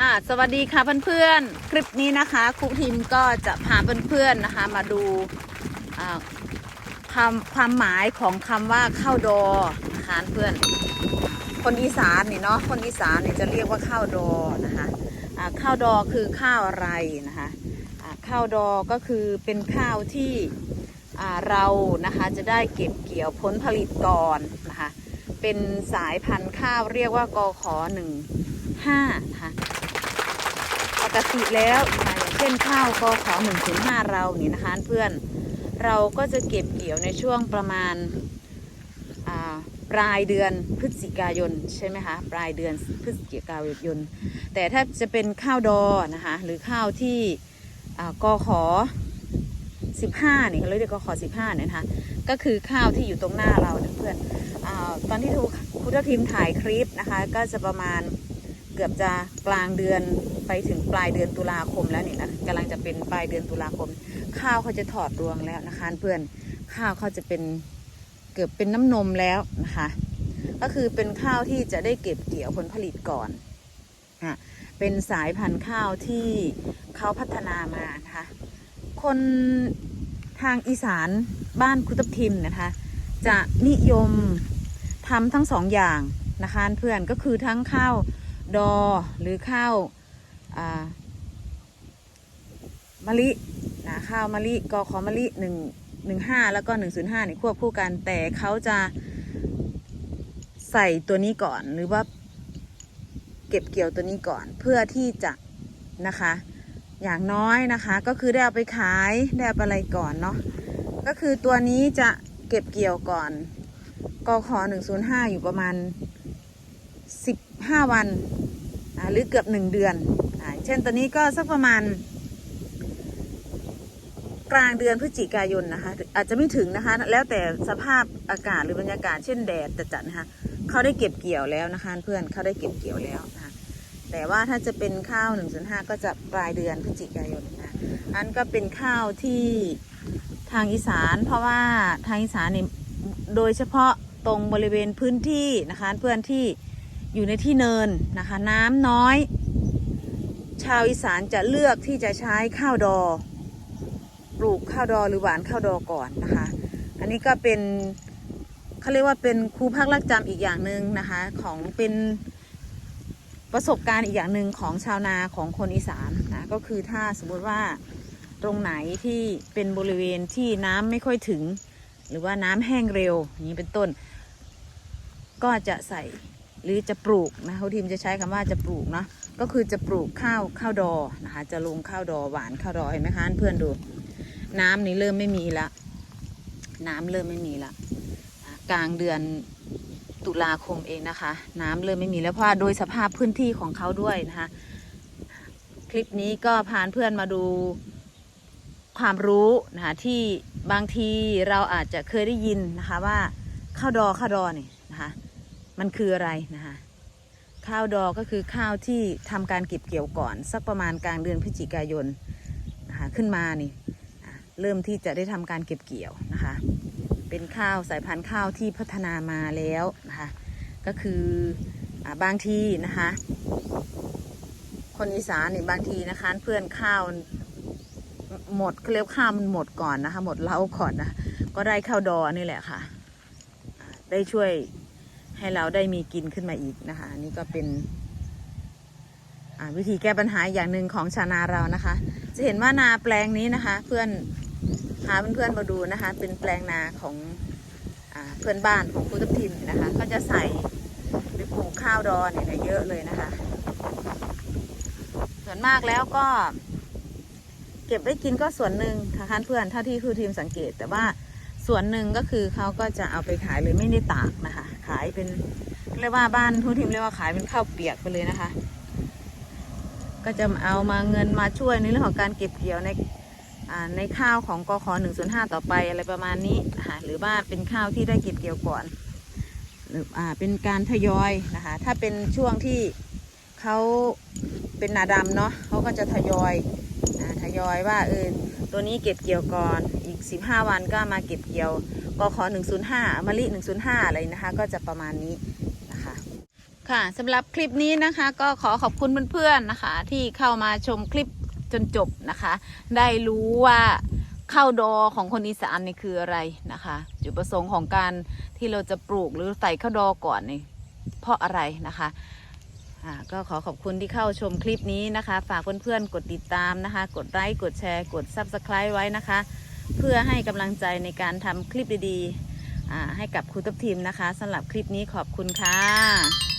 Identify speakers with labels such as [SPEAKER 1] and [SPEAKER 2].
[SPEAKER 1] อ่าสวัสดีค่ะเพื่อนๆ คลิปนี้นะคะครูทิมก็จะพาเพื่อนๆนะคะ มาดูความความหมายของคำว่าข้าวดอนะคะเพื่อน คนอีสานนี่เนาะคนอีสานนี่จะเรียกว่าข้าวดอนะคะอ่าข้าวดอคือข้าวอะไรนะคะอ่าข้าวดอก็คือเป็นข้าวที่เรานะคะจะได้เก็บเกี่ยวผลผลิตก่อนนะคะเป็นสายพันธุ์ข้าวเรียกว่ากอขอหนึ่งห้านะคะ กติแล้วอย่างเช่นข้าวกอขอหนึ่งถึงห้าเรานี่นะคะเพื่อนเราก็จะเก็บเกี่ยวในช่วงประมาณปลายเดือนพฤศจิกายนใช่ไหมคะปลายเดือนพฤศจิกายน แต่ถ้าจะเป็นข้าวดอนะคะหรือข้าวที่อ่ากอขอ15เนี่ยเขาเรียกกอขอ15เนี่ยนะคะก็คือข้าวที่อยู่ตรงหน้าเราเพื่อนอตอนที่ทูคุททีมถ่ายคลิปนะคะก็จะประมาณ เกือบจะกลางเดือนไปถึงปลายเดือนตุลาคมแล้วนี่นะกำลังจะเป็นปลายเดือนตุลาคม ข้าวเขาจะถอดรวงแล้วนะคะ เพื่อนข้าวเขาจะเป็นเกือบเป็นน้ำนมแล้วนะคะ ก็คือเป็นข้าวที่จะได้เก็บเกี่ยวผลผลิตก่อนอะเป็นสายพันธุ์ข้าวที่เขาพัฒนามานะคะคนทางอีสานบ้านคุตบทิมนะคะ จะนิยมทำทั้งสองอย่างนะคะเพื่อนก็คือทั้งข้าว ดอหรือข้าวมะลินะข้าวมะลิกอขอมะลิหนึ่งหนึ่งห้าแล้วก็หนึ่งศูนย์ห้านี่ควบคู่กัน แต่เขาจะใส่ตัวนี้ก่อนหรือว่าเก็บเกี่ยวตัวนี้ก่อนเพื่อที่จะนะคะ อย่างน้อยนะคะ ก็คือได้เอาไปขายได้เอาไปอะไรก่อนเนาะก็คือตัวนี้จะเก็บเกี่ยวก่อนกอขอหนึ่งศูนย์ห้าอยู่ประมาณ 15 วันหรือเกือบ 1 เดือนอเช่นตอนนี้ก็สักประมาณ กลางเดือนพฤศจิกายนนะคะ อาจจะไม่ถึงนะคะ แล้วแต่สภาพอากาศหรือบรรยากาศเช่นแดดจัดนะคะเขาได้เก็บเกี่ยวแล้วนะคะ เพื่อนเขาได้เก็บเกี่ยวแล้วนะะแต่ว่าถ้าจะเป็นข้าว1นึ่งห้าก็จะปลายเดือนพฤศจิกายนนะอันก็เป็นข้าวที่ทางอีสาน เพราะว่าทางอีสานนี่โดยเฉพาะตรงบริเวณพื้นที่นะคะเพื่อนที่ อยู่ในที่เนินนะคะ น้ำน้อย ชาวอีสานจะเลือกที่จะใช้ข้าวดอ ปลูกข้าวดอหรือหวานข้าวดอก่อนนะคะ อันนี้ก็เป็นเขาเรียกว่าเป็นครูพักรักจำอีกอย่างหนึ่งนะคะของเป็นประสบการณ์อีกอย่างหนึ่งของชาวนาของคนอีสานนะก็คือถ้าสมมติว่าตรงไหนที่เป็นบริเวณที่น้ำไม่ค่อยถึง หรือว่าน้ำแห้งเร็วอย่างนี้เป็นต้น ก็จะใส่ หรือจะปลูกนะเขาทีมจะใช้คำว่าจะปลูกเนาะก็คือจะปลูกข้าวข้าวดอนะคะจะลงข้าวดอหวานข้าวดอเห็นไหมคะเพื่อนดู น้ำนี่เริ่มไม่มีละ น้ำเริ่มไม่มีละกลางเดือนตุลาคมเองนะคะ น้ำเริ่มไม่มีแล้วเพราะโดยสภาพพื้นที่ของเขาด้วยนะคะคลิปนี้ก็พาเพื่อนมาดูความรู้นะคะที่บางทีเราอาจจะเคยได้ยินนะคะว่าข้าวดอข้าวดอนี่นะคะ มันคืออะไรนะคะข้าวดอก็คือข้าวที่ทำการเก็บเกี่ยวก่อน สักประมาณกลางเดือนพฤศจิกายนนะคะขึ้นมานี่เริ่มที่จะได้ทำการเก็บเกี่ยวนะคะ เป็นข้าวสายพันธุ์ข้าวที่พัฒนามาแล้วนะคะก็คืออบางทีนะคะคนอีสานนี่บางทีนะคะ เพื่อนข้าวหมดเขาเรียกข้าวมันหมดก่อนนะคะ หมดเล้าก่อนนะก็ได้ข้าวดอนี่แหละค่ะอ่าได้ช่วย ให้เราได้มีกินขึ้นมาอีกนะคะ อันนี่ก็เป็นวิธีแก้ปัญหาอย่างหนึ่งของชาวนาเรานะคะ จะเห็นว่านาแปลงนี้นะคะ เพื่อนพาเพื่อนๆมาดูนะคะ เป็นแปลงนาของอเพื่อนบ้านของคุณทัพทิมนะคะ ก็จะใส่หรือปลูกข้าวดอนเนี่ยเยอะเลยนะคะ ส่วนมากแล้วก็ เก็บไว้กินก็ส่วนหนึ่งค่ะเพื่อนเท่าที่ครูทีมสังเกต แต่ว่าส่วนหนึ่งก็คือเขาก็จะเอาไปขายเลยไม่ได้ตากนะคะ ขายเป็นเรียกว่าบ้านทุกทีมเรียกว่าขายเป็นข้าวเปียกไปเลยนะคะ ก็จะเอามาเงินมาช่วยในเรื่องของการเก็บเกี่ยวในในข้าวของกขหนึ่งศูนห้าต่อไปอะไรประมาณนี้นะคะหรือว่าเป็นข้าวที่ได้เก็บเกี่ยวก่อนหรืออ่าเป็นการทยอยนะคะ ถ้าเป็นช่วงที่เขาเป็นนาดำเนาะเขาก็จะทยอยอทยอยว่าเออตัวนี้เก็บเกี่ยวก่อนอีก 15 วันก็มาเก็บเกี่ยว กข105มะลิ105 อะไรนะคะ ก็จะประมาณนี้นะคะ ค่ะสำหรับคลิปนี้นะคะ ก็ขอขอบคุณเพื่อนๆนะคะ ที่เข้ามาชมคลิปจนจบนะคะ ได้รู้ว่าข้าวดอของคนอีสานนี่คืออะไรนะคะ จุดประสงค์ของการที่เราจะปลูกหรือใส่ข้าวดอก่อนนี่เพราะอะไรนะคะก็ขอขอบคุณที่เข้าชมคลิปนี้นะคะ ฝากเพื่อนๆ กดติดตามนะคะ กดไลค์ กดแชร์ กด Subscribe ไว้นะคะ เพื่อให้กำลังใจในการทำคลิปดีๆให้กับครูทัพทีมนะคะสำหรับคลิปนี้ขอบคุณค่ะ